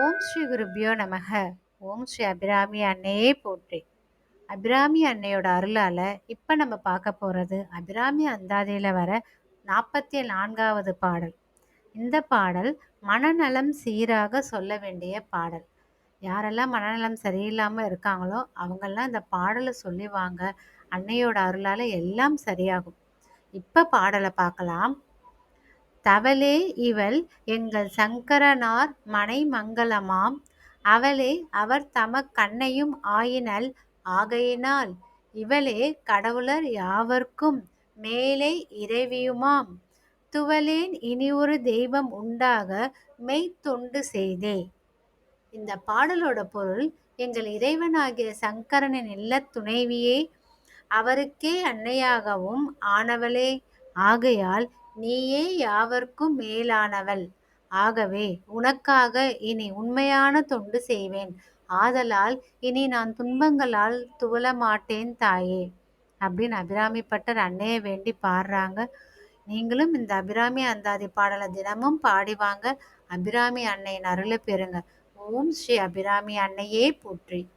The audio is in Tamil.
ஓம் ஸ்ரீ குருபியோ நமக. ஓம் ஸ்ரீ அபிராமி அன்னையே போற்றி. அபிராமி அன்னையோட அருளால் இப்போ நம்ம பார்க்க போகிறது அபிராமி அந்தாதியில் வர நாற்பத்தி நான்காவது பாடல். இந்த பாடல் மனநலம் சீராக சொல்ல வேண்டிய பாடல். யாரெல்லாம் மனநலம் சரியில்லாமல் இருக்காங்களோ அவங்கெல்லாம் இந்த பாடலை சொல்லிவாங்க. அன்னையோட அருளால் எல்லாம் சரியாகும். இப்போ பாடலை பார்க்கலாம். தவளே இவள் எங்கள் சங்கரனார் மனை மங்களமாம் அவளே அவர் தமக்கண்ணையும் ஆயினள் ஆகையினால் இவளே கடவுளர் யாவர்க்கும் மேலே இறைவியுமாம். துவலேன் இனி ஒரு தெய்வம் உண்டாக மெய்த்தொண்டு செய்தே. இந்த பாடலோட பொருள் எங்கள் இறைவனாகிய சங்கரனின் இல்ல துணைவியே அவருக்கே அன்னையாகவும் ஆனவளே. ஆகையால் நீயே யாவர்க்கும் மேலானவள். ஆகவே உனக்காக இனி உண்மையான தொண்டு செய்வேன். ஆதலால் இனி நான் துன்பங்களால் துவல மாட்டேன் தாயே. அப்படின்னு அபிராமி பட்டர் அன்னையை வேண்டி பாடுறாங்க. நீங்களும் இந்த அபிராமி அந்தாதி பாடலை தினமும் பாடிவாங்க அபிராமி அன்னையின் அருளை பெறுங்க. ஓம் ஸ்ரீ அபிராமி அன்னையே போற்றி.